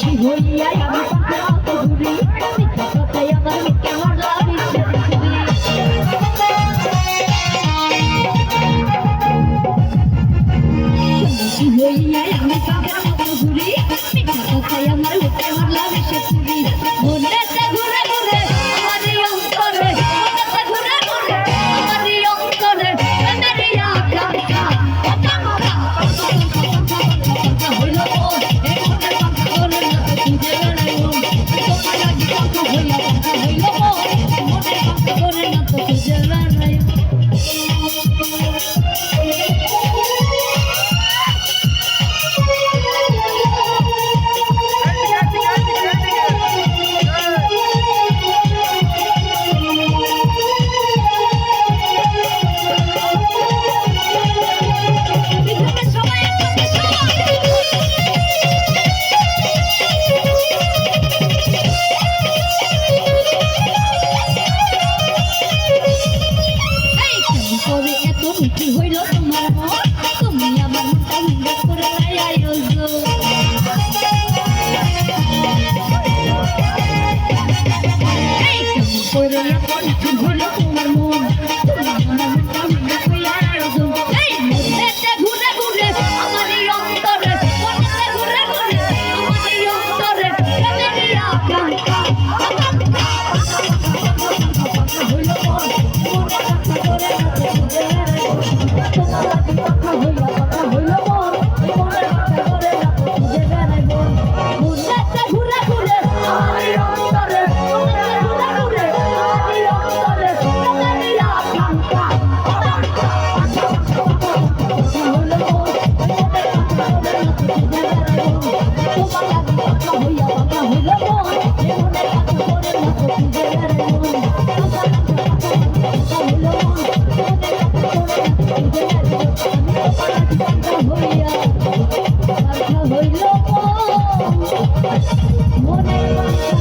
খুশি হইয়া আমি কত ঘুরি কথাই আমার কেমন লাগে খুশি হইয়া আমি কত ঘুরি কথাই আমার Chỉ huy lớn more than